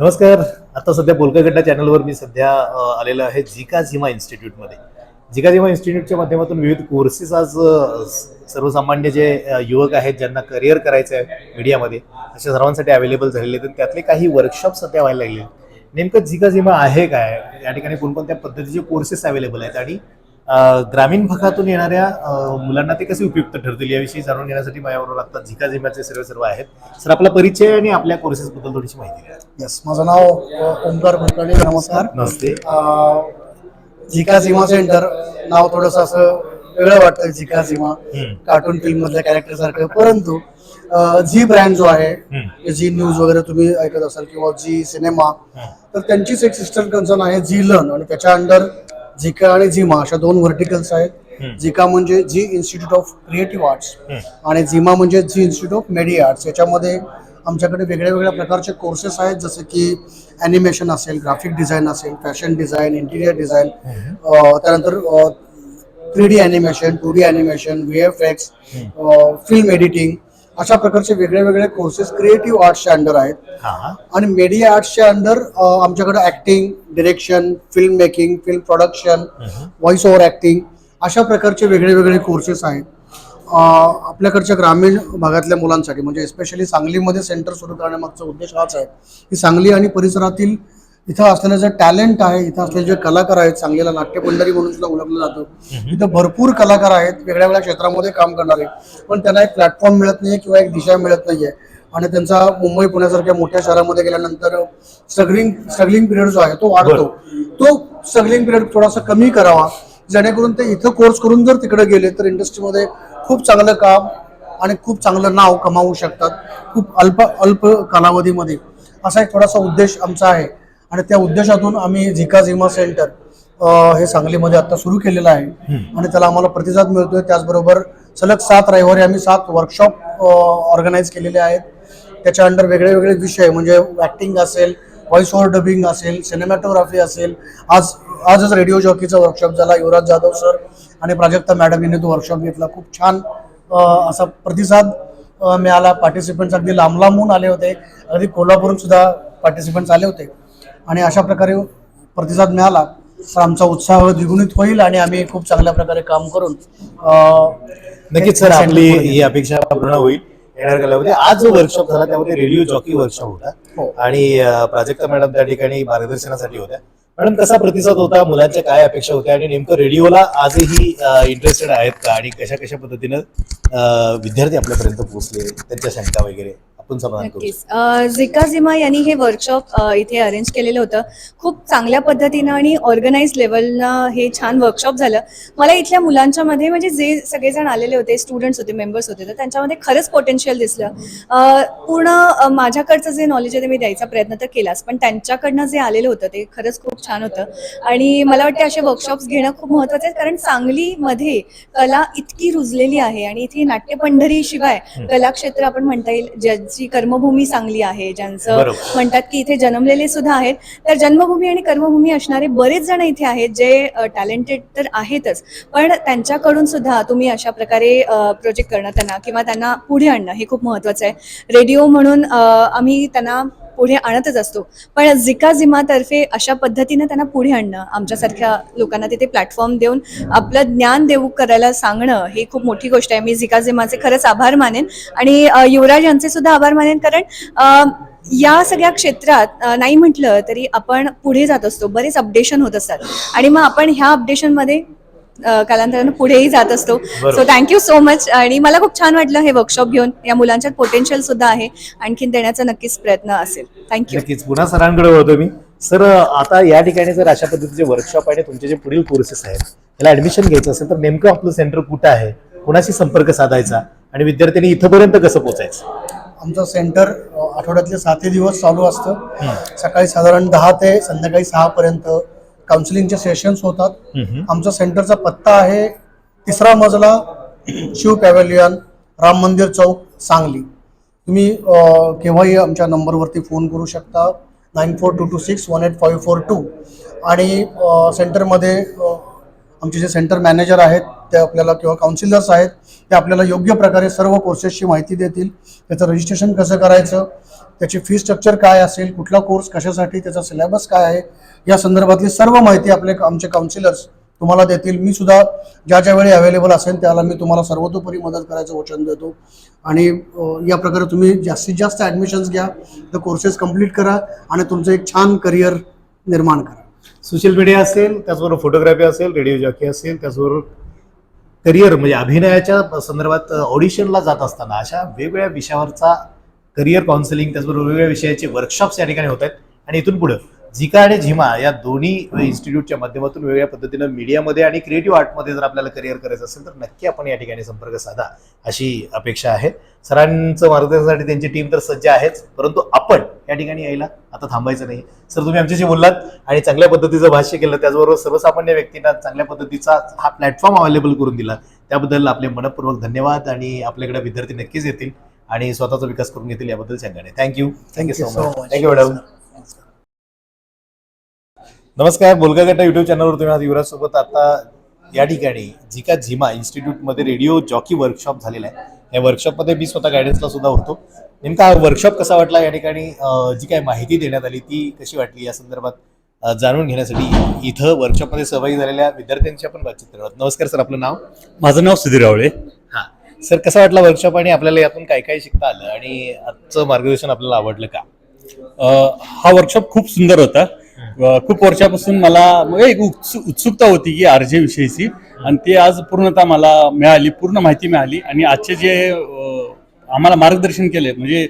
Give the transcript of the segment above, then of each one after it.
नमस्कार. आता सध्या बोलकागड्डा चॅनलवर मी सध्या आलेलो आहे झिका झिमा इन्स्टिट्यूटमध्ये. झिका झिमा इन्स्टिट्यूटच्या माध्यमातून विविध कोर्सेस आज सर्वसामान्य जे युवक आहेत ज्यांना करिअर करायचं आहे मीडियामध्ये अशा सर्वांसाठी अवेलेबल झालेले आहेत. त्यातले काही वर्कशॉप सध्या व्हायला लागले आहेत. नेमकं झिका झिमा आहे काय? या ठिकाणी कोणकोणत्या पद्धतीचे कोर्सेस अवेलेबल आहेत? आणि ग्रामीण भागातून येणाऱ्या मुलांना ते कसे उपयुक्त ठरतील याविषयी जाणून घेण्यासाठी माझ्याबरोबर आता झिका झिमाचे सर्व सर्व आहेत. सर आपला परिचय आणि आपल्या कोर्सेसबद्दल थोडीशी माहिती द्या. येस माझं नाव अ, ओमकार कुलकर्णी नमस्कार. नमस्ते. झिका झिमा सेंटर नाव थोडंसं असं वेगळं वाटतं झिका झिमा. कार्टून फिल्म मधल्या कॅरेक्टर सारखं. परंतु झी ब्रँड जो आहे. झी न्यूज वगैरे तुम्ही ऐकत असाल किंवा झी सिनेमा. तर त्यांचीच एक सिस्टर कन्सर्न आहे झी लर्न आणि त्याच्या अंडर झिका आणि झिमा अशा दोन व्हर्टिकल्स आहेत. झिका म्हणजे Zee institute of creative arts. आणि झिमा म्हणजे Zee institute of media arts याच्यामध्ये आमच्याकडे वेगळ्या वेगळ्या प्रकारचे कोर्सेस आहेत जसे की ॲनिमेशन असेल ग्राफिक डिझाईन असेल फॅशन डिझाईन इंटिरियर डिझाईन त्यानंतर three D animation two D animation V F X film editing अशा प्रकारचे वेगळे वेगळे कोर्सेस क्रिएटिव्ह आर्ट्सच्या अंडर आहेत. आणि मीडिया आर्ट्सच्या अंडर आमच्याकडे acting direction film making film production voice over acting अशा प्रकारचे वेगळे वेगळे कोर्सेस आहेत. आपल्याकडच्या ग्रामीण भागातल्या मुलांसाठी म्हणजे एस्पेशली सांगलीमध्ये सेंटर सुरू करण्यामागचा उद्देश हाच आहे की सांगली आणि परिसरातील इथं असलेलं जे टॅलेंट आहे इथं असलेले जे कलाकार आहेत सांगलीला नाट्यपंढरी म्हणून सुद्धा ओळखलं जातं. इथं भरपूर कलाकार आहेत वेगळ्या वेगळ्या क्षेत्रामध्ये काम करणारे. पण त्यांना एक प्लॅटफॉर्म मिळत नाहीये किंवा एक दिशा मिळत नाहीये. आणि त्यांचा मुंबई पुण्यासारख्या मोठ्या शहरामध्ये गेल्यानंतर स्ट्रगलिंग स्ट्रगलिंग पिरियड जो आहे तो वाढतो. तो स्ट्रगलिंग पिरियड थोडासा कमी करावा. जेणेकरून ते इथं कोर्स करून जर तिकडे गेले तर इंडस्ट्रीमध्ये खूप चांगलं काम आणि खूप चांगलं नाव कमावू शकतात. खूप अल्प अल्प कालावधीमध्ये. असा एक थोडासा उद्देश आमचा आहे. आणि त्या उद्देशातून आम्ही झिका झिमा सेंटर अं, हे सांगलीमध्ये आता सुरू केलेलं आहे. आणि त्याला आम्हाला प्रतिसाद मिळतोय. त्याचबरोबर सलग सात रविवारी आम्ही सात वर्कशॉप ऑर्गनाईज केलेले आहेत. त्याच्या अंडर वेगळे वेगळे विषय म्हणजे ऍक्टिंग असेल व्हॉइस ओव्हर डबिंग असेल सिनेमॅटोग्राफी असेल. आज आजच रेडिओ जॉकीचा वर्कशॉप झाला. युवराज जाधव सर आणि प्राजक्ता मॅडम यांनी तो वर्कशॉप घेतला. खूप छान अं, असा प्रतिसाद अं, मिळाला. पार्टिसिपंट्स अगदी लांब लांबून आले होते. अगदी कोल्हापूरून सुद्धा पार्टिसिपंट्स आले होते. आणि अशा प्रकारे प्रतिसाद मिळाला तर आमचा उत्साह द्विगुणित होईल आणि आम्ही खूप चांगल्या प्रकारे काम करून नक्कीच सर आपली ही अपेक्षा पूर्ण होईल. येणार कालावधी आज जो वर्कशॉप झाला त्यामध्ये रेडिओ जॉकी वर्कशॉप होता. हो. आणि प्राजक्ता मॅडम त्या ठिकाणी मार्गदर्शनासाठी होत्या. मॅडम कसा प्रतिसाद होता? मुलांच्या काय अपेक्षा होत्या? आणि नेमकं रेडिओला आजही इंटरेस्टेड आहेत का? आणि कशा कशा पद्धतीनं विद्यार्थी आपल्यापर्यंत पोहोचले? त्यांच्या शंका वगैरे? करू नक्कीच. अ, झिका झिमा यांनी हे वर्कशॉप इथे अरेंज केलेलं होतं. खूप चांगल्या पद्धतीनं आणि ऑर्गनाईज लेवलनं हे छान वर्कशॉप झालं. मला इथल्या मुलांच्या मध्ये म्हणजे जे सगळेजण आलेले होते स्टुडंट्स होते मेंबर्स होते तर त्यांच्यामध्ये खरंच पोटेन्शियल दिसलं. अ, पूर्ण अ, माझ्याकडचं जे नॉलेज आहे ते मी द्यायचा प्रयत्न तर केलाच पण त्यांच्याकडनं जे आलेलं होतं ते खरंच खूप छान होतं. आणि मला वाटतं असे वर्कशॉप्स घेणं खूप महत्त्वाचं आहे कारण सांगलीमध्ये कला इतकी रुजलेली आहे आणि इथे नाट्यपंढरी शिवाय कलाक्षेत्र आपण म्हणता येईल ज्यांची कर्मभूमी चांगली आहे ज्यांचं. म्हणतात की इथे जन्मलेले सुद्धा आहेत. तर जन्मभूमी आणि कर्मभूमी असणारे बरेच जण इथे आहेत जे टॅलेंटेड तर आहेतच. पण त्यांच्याकडून सुद्धा तुम्ही अशा प्रकारे प्रोजेक्ट करणं त्यांना किंवा त्यांना पुढे आणणं हे खूप महत्त्वाचं आहे. रेडिओ म्हणून आम्ही त्यांना पुढे आणतच असतो. पण झिका झिमातर्फे अशा पद्धतीनं त्यांना पुढे आणणं आमच्यासारख्या लोकांना तिथे प्लॅटफॉर्म देऊन आपलं ज्ञान देऊ करायला सांगणं ही खूप मोठी गोष्ट आहे. मी झिका झिमाचे खरंच आभार मानेन. आणि युवराज यांचे सुद्धा आभार मानेन कारण या सगळ्या क्षेत्रात नाही म्हटलं तरी आपण पुढे जात असतो. बरेच अपडेशन होत असतात. आणि मग आपण ह्या अपडेशनमध्ये कालांतरानं पुढेही जात असतो. सो थँक्यू सो मच आणि मला खूप छान वाटलं हे वर्कशॉप घेऊन. या मुलांच्यात पोटेन्शियल सुद्धा आहे. आणखीन देण्याचा नक्कीच प्रयत्न असेल. थँक्यू नक्कीच. पुन्हा सरांकडे होतो मी. सर आता या ठिकाणी जर अशा पद्धतीचे वर्कशॉप आणि तुमचे जे पुढील कोर्सेस आहेत त्याला ऍडमिशन घ्यायचं असेल तर नेमकं आपलं सेंटर कुठं आहे? कुणाशी संपर्क साधायचा? आणि विद्यार्थ्यांनी इथंपर्यंत कसं पोहोचायचं? आमचं सेंटर आठवड्यातले सातही दिवस चालू असतं. सकाळी साधारण दहा ते संध्याकाळी सहा पर्यंत काउन्सिलिंगचे सेशन्स होतात. आमचा सेंटरचा पत्ता आहे तिसरा मजला शिव पॅव्हलियन राम मंदिर चौक सांगली. तुम्ही केव्हाही आमच्या नंबरवरती फोन करू शकता. Nine four two two six one eight five four two आणि सेंटरमध्ये आमचे जे सेंटर मॅनेजर आहेत ते आपल्याला किंवा काउन्सिलर्स आहेत ते आपल्याला योग्य प्रकारे सर्व कोर्सेसची माहिती देतील. त्याचं रजिस्ट्रेशन कसं करायचं त्याची फी स्ट्रक्चर काय असेल कुठला कोर्स कशासाठी त्याचा सिलेबस काय आहे या संदर्भातली सर्व माहिती आपले आमचे काउन्सिलर्स तुम्हाला देतील. मी सुद्धा ज्या ज्या वेळी अवेलेबल असेल त्याला मी तुम्हाला सर्वतोपरी मदत करायचं वचन देतो. आणि या प्रकारे तुम्ही जास्तीत जास्त ॲडमिशन्स घ्या द कोर्सेस कंप्लीट करा आणि तुमचं एक छान करिअर निर्माण करा. सोशल मीडिया असेल त्याचबरोबर फोटोग्राफी असेल रेडिओ जॉकी असेल त्याचबरोबर करिअर म्हणजे अभिनयाच्या संदर्भात ऑडिशनला जात असताना अशा वेगवेगळ्या विषयावरचा करिअर काउन्सिलिंग त्याचबरोबर वेगवेगळ्या विषयाचे वर्कशॉप्स या ठिकाणी होत आहेत. आणि इथून पुढं झिका आणि झिमा या दोन्ही इन्स्टिट्यूटच्या माध्यमातून वेगवेगळ्या पद्धतीनं मीडियामध्ये आणि क्रिएटिव्ह आर्टमध्ये जर आपल्याला करिअर करायचं असेल तर नक्की आपण या ठिकाणी संपर्क साधा अशी अपेक्षा आहे. सरांचं मार्गदर्शनासाठी त्यांची टीम तर सज्ज आहेच परंतु आपण या ठिकाणी यायला आता थांबायचं नाही. सर तुम्ही आमच्याशी बोललात आणि चांगल्या पद्धतीचं भाष्य केलं त्याचबरोबर सर्वसामान्य व्यक्तींना चांगल्या पद्धतीचा हा प्लॅटफॉर्म अवेलेबल करून दिला. त्याबद्दल आपले मनपूर्वक धन्यवाद आणि आपल्याकडे विद्यार्थी नक्कीच येतील आणि स्वतःचा विकास करून घेतील याबद्दल सांगा thank you thank you so much thank you madam नमस्कार बोलका गट्टा युट्यूब चॅनलवर तुम्ही आज युवराज सोबत आता या ठिकाणी झिका झिमा इन्स्टिट्यूटमध्ये रेडिओ जॉकी वर्कशॉप झालेला आहे. या वर्कशॉपमध्ये मी स्वतः गायडन्सला सुद्धा होतो. नेमका हा वर्कशॉप कसा वाटला या ठिकाणी? जी काय माहिती देण्यात आली ती कशी वाटली या संदर्भात जाणून घेण्यासाठी इथं वर्कशॉपमध्ये सहभागी झालेल्या विद्यार्थ्यांशी आपण बातचीत करत नमस्कार सर आपलं नाव? माझं नाव सुधीर रावळे हा. सर कसा वाटला वर्कशॉप आणि आपल्याला यातून काय काय शिकता आलं आणि आजचं मार्गदर्शन आपल्याला आवडलं का? हा वर्कशॉप खूप सुंदर होता. खूप वर्षापासून मला म्हणजे एक उत्सु- उत्सुकता होती की आरजे विषयीची. आणि ती आज पूर्णतः मला मिळाली पूर्ण माहिती मिळाली. आणि आजचे जे आम्हाला मार्गदर्शन केले म्हणजे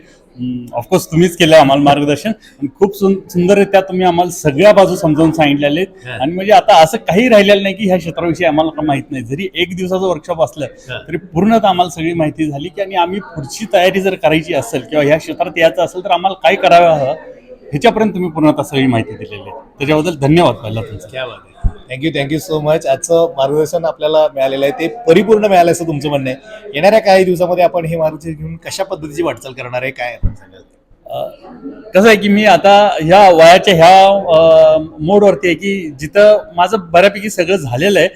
ऑफकोर्स तुम्हीच केलं आम्हाला मार्गदर्शन. आणि खूप सुंदररित्या तुम्ही आम्हाला सगळ्या बाजू समजावून सांगितलेले. आणि म्हणजे आता असं काही राहिलेलं नाही की ह्या क्षेत्राविषयी आम्हाला माहीत नाही. जरी एक दिवसाचं वर्कशॉप असलं. तरी पूर्णतः आम्हाला सगळी माहिती झाली की आणि आम्ही पुढची तयारी जर करायची असेल किंवा ह्या क्षेत्रात यायचं असेल तर आम्हाला काय करावं हवं? ह्याच्यापर्यंत तुम्ही पूर्णतः सगळी माहिती दिलेली आहे. त्याच्याबद्दल धन्यवाद पहिला तुमचा. क्या बात आहे. थँक्यू थँक्यू सो मच आजचं मार्गदर्शन आपल्याला मिळालेलं आहे. ते परिपूर्ण मिळालं असं तुमचं म्हणणं आहे. येणाऱ्या काही दिवसामध्ये आपण हे मार्गदर्शन घेऊन कशा पद्धतीची वाटचाल करणार आहे काय आपण सांगाल? कसं आहे की मी आता ह्या वयाच्या ह्या मोडवरती आहे की जिथं माझं बऱ्यापैकी सगळं झालेलं आहे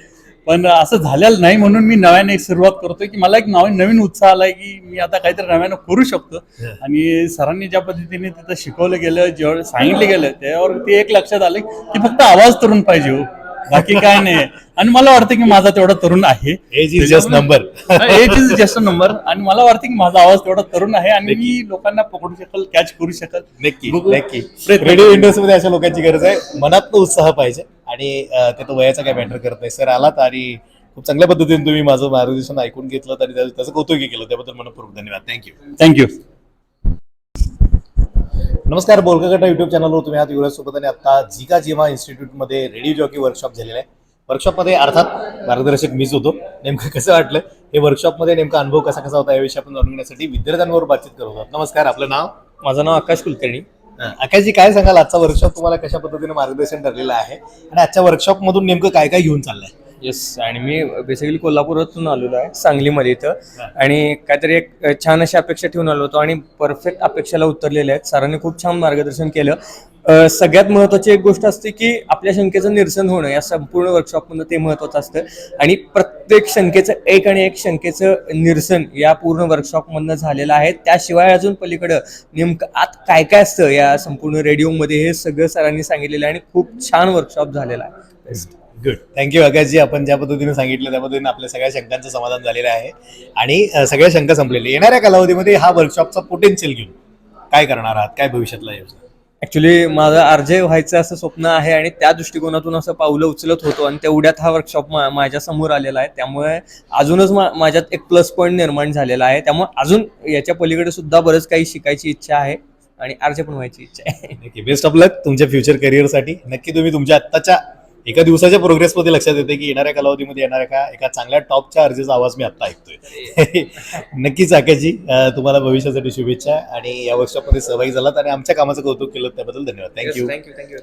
पण असं झालेलं नाही म्हणून मी नव्याने एक सुरुवात करतोय की मला एक नवीन नवीन उत्साह आलाय की मी आता काहीतरी नव्यानं करू शकतो. आणि सरांनी ज्या पद्धतीने तिथं शिकवलं गेलं जेवढं सांगितलं गेलं त्यावरती एक लक्षात आलं की फक्त आवाज तरुण पाहिजे हो. बाकी काय नाही. आणि मला वाटतं की माझा तेवढा तरुण आहे. Age is just number age is just number आणि मला वाटतं की माझा आवाज तेवढा तरुण आहे आणि मी लोकांना पकडू शकल कॅच करू शकल. नक्की. नक्की. रेडिओ. इंडस्ट्रीमध्ये अशा लोकांची गरज आहे. मनात उत्साह पाहिजे. आणि ते तो वयाचा काय मॅटर करत नाही. सर आलात आणि खूप चांगल्या पद्धतीने तुम्ही माझं मार्गदर्शन ऐकून घेतलं आणि त्या- त्याचं कौतुकही केलं. त्याबद्दल मनपूर्वक धन्यवाद. थँक्यू थँक्यू नमस्कार बोलकागटा युट्यूब चॅनलवर तुम्ही आहात. युवराज सोबत आणि आता झिका जिमा इन्स्टिट्यूटमध्ये रेडिओ जॉकी वर्कशॉप झालेला आहे. वर्कशॉपमध्ये अर्थात मार्गदर्शक मीच होतो. नेमकं कसं वाटलं? हे वर्कशॉपमध्ये नेमका अनुभव कसा कसा होता? याविषयी आपण जाणून घेण्यासाठी विद्यार्थ्यांवर बातचीत करत आहोत. नमस्कार आपलं नाव? माझं नाव आकाश कुलकर्णी. आकाशजी काय सांगाल? आजचा वर्कशॉप तुम्हाला कशा पद्धतीने मार्गदर्शन ठरलेलं आहे? आणि आजच्या वर्कशॉप मधून नेमकं काय काय घेऊन चाललंय? येस आणि मी बेसिकली कोल्हापुरातून आलेलो आहे सांगलीमध्ये इथं. आणि काहीतरी एक छान अशी अपेक्षा ठेवून आलो होतो आणि परफेक्ट अपेक्षाला उतरलेले आहेत. सरांनी खूप छान मार्गदर्शन केलं. सगळ्यात महत्त्वाची एक गोष्ट असते की आपल्या शंकेचं निरसन होणं या संपूर्ण वर्कशॉपमधनं ते महत्त्वाचं असतं. आणि प्रत्येक शंकेचं एक आणि एक शंकेचं निरसन या पूर्ण वर्कशॉपमधनं झालेलं आहे. त्याशिवाय अजून पलीकडं नेमकं आत काय काय असतं या संपूर्ण रेडिओमध्ये हे सगळं सरांनी सांगितलेलं आहे आणि खूप छान वर्कशॉप झालेला आहे. बेस्ट गुड थँक्यू आकाशजी आपण ज्या पद्धतीने सांगितलं त्या पद्धतीने आपल्या सगळ्या शंकांचं समाधान झालेलं आहे. आणि सगळ्या शंका संपलेल्या येणाऱ्या कालावधीमध्ये हा वर्कशॉपचा पोटेन्शियल घेऊन काय करणार आहात? काय भविष्यातला योजना? ऍक्च्युली माझं आरजे व्हायचं असं स्वप्न आहे आणि त्या दृष्टिकोनातून असं पावलं उचलत होतो आणि तेवढ्यात हा वर्कशॉप माझ्यासमोर आलेला आहे. त्यामुळे अजूनच मा- माझ्यात एक प्लस पॉईंट निर्माण झालेला आहे. त्यामुळे अजून याच्या पलीकडे सुद्धा बरंच काही शिकायची इच्छा आहे आणि आरजे पण व्हायची इच्छा आहे. बेस्ट ऑफ लक तुमच्या फ्युचर करिअरसाठी नक्की तुम्ही तुमच्या आत्ताच्या एका दिवसाच्या प्रोग्रेसमध्ये लक्षात येते की येणाऱ्या कालावधीमध्ये येणाऱ्या का एका चांगल्या टॉपच्या अर्जेचा आवाज मी आत्ता ऐकतोय. नक्कीच आकाशजी तुम्हाला भविष्यासाठी शुभेच्छा आणि या वर्कशॉपमध्ये सहभागी झालात आणि आमच्या कामाचं कौतुक केलं त्याबद्दल धन्यवाद. Thank you thank you thank you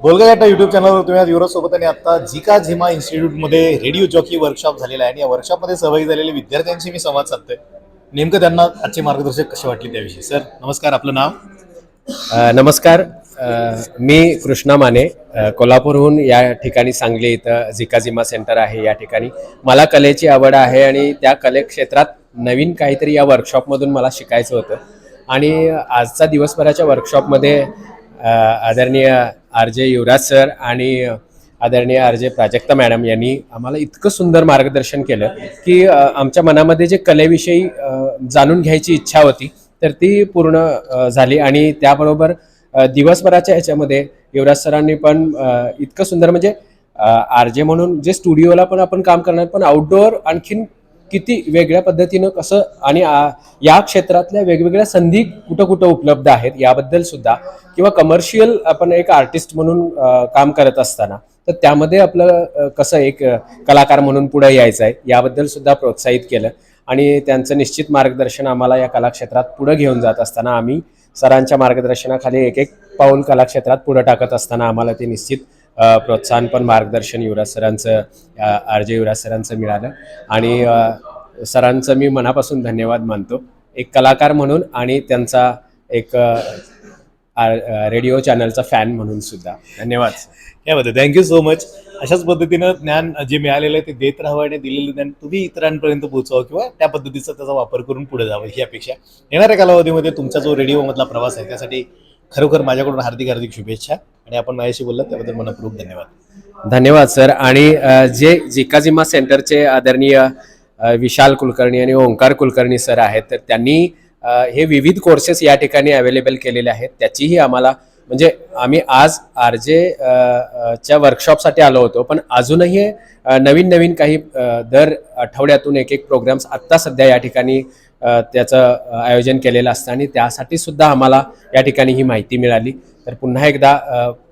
Bolga YouTube चॅनलवर तुम्ही आज युवराज सोबत आणि आता झिका झिमा इन्स्टिट्यूटमध्ये रेडिओ जॉकी वर्कशॉप झालेला आहे आणि या वर्कशॉपमध्ये सहभागी झालेल्या विद्यार्थ्यांशी मी संवाद साधतोय. नेमकं त्यांना आजचे मार्गदर्शक कसे वाटले त्याविषयी? सर नमस्कार आपलं नाव? नमस्कार. मी कृष्णा माने कोल्हापूरहून या ठिकाणी सांगली इथं झिकाझिमा सेंटर आहे या ठिकाणी. मला कलेची आवड आहे आणि त्या कलेक्षेत्रात नवीन काहीतरी या वर्कशॉपमधून मला शिकायचं होतं. आणि आजचा दिवसभराच्या वर्कशॉपमध्ये आदरणीय आर जे युवराज सर आणि आदरणीय आर जे प्राजक्ता मॅडम यांनी आम्हाला इतकं सुंदर मार्गदर्शन केलं की आमच्या मनामध्ये जे कलेविषयी जाणून घ्यायची इच्छा होती तर ती पूर्ण झाली. आणि त्याबरोबर दिवसभराच्या ह्याच्यामध्ये युवराज सरांनी पण इतकं सुंदर म्हणजे आर जे म्हणून जे स्टुडिओला पण आपण काम करणार पण आउटडोअर आणखीन किती वेगळ्या पद्धतीनं कसं आणि या क्षेत्रातल्या वेगवेगळ्या संधी कुठं कुठं उपलब्ध आहेत याबद्दल सुद्धा किंवा कमर्शियल आपण एक आर्टिस्ट म्हणून काम करत असताना तर त्यामध्ये आपलं कसं एक कलाकार म्हणून पुढे यायचं आहे याबद्दल सुद्धा प्रोत्साहित केलं. आणि त्यांचं निश्चित मार्गदर्शन आम्हाला या कलाक्षेत्रात पुढे घेऊन जात असताना आम्ही सरांच्या मार्गदर्शनाखाली एक एक पाऊल कलाक्षेत्रात पुढे टाकत असताना आम्हाला ते निश्चित प्रोत्साहन पण मार्गदर्शन युवराज सरांचं आर जे युवराज सरांचं मिळालं. आणि सरांचं मी मनापासून धन्यवाद मानतो. एक कलाकार म्हणून आणि त्यांचा एक रेडिओ चॅनलचा फॅन म्हणून सुद्धा. धन्यवाद. काय म्हणतो थँक्यू सो मच अशाच पद्धतीनं ज्ञान जे मिळालेलं आहे ते देत राहावं आणि दिलेलं ज्ञान तुम्ही इतरांपर्यंत पोहोचवावं किंवा त्या पद्धतीचा त्याचा वापर करून पुढे जावं ही अपेक्षा. येणाऱ्या कालावधीमध्ये तुमचा जो रेडिओमधला प्रवास आहे त्यासाठी खरोखर माझ्याकडून हार्दिक हार्दिक शुभेच्छा आणि आपण माझ्याशी बोललात त्याबद्दल मनपूर्वक धन्यवाद. धन्यवाद सर. आणि जे जिकाजिमा सेंटरचे आदरणीय विशाल कुलकर्णी आणि ओंकार कुलकर्णी सर आहेत तर त्यांनी हे विविध कोर्सेस या ठिकाणी अवेलेबल केलेले आहेत. त्याचीही आम्हाला म्हणजे आम्ही आज आर जे च्या वर्कशॉपसाठी आलो होतो पण अजूनही नवीन नवीन काही दर आठवड्यातून एक एक प्रोग्राम्स आत्ता सध्या या ठिकाणी त्याचं आयोजन केलेलं असतं आणि त्यासाठी सुद्धा आम्हाला या ठिकाणी ही माहिती मिळाली. तर पुन्हा एकदा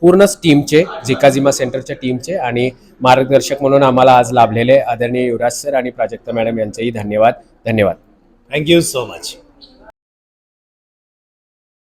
पूर्णच टीमचे झिकाझिमा सेंटरच्या टीमचे आणि मार्गदर्शक म्हणून आम्हाला आज लाभलेले आदरणीय युवराज सर आणि प्राजक्ता मॅडम यांचेही धन्यवाद. धन्यवाद. Thank you so much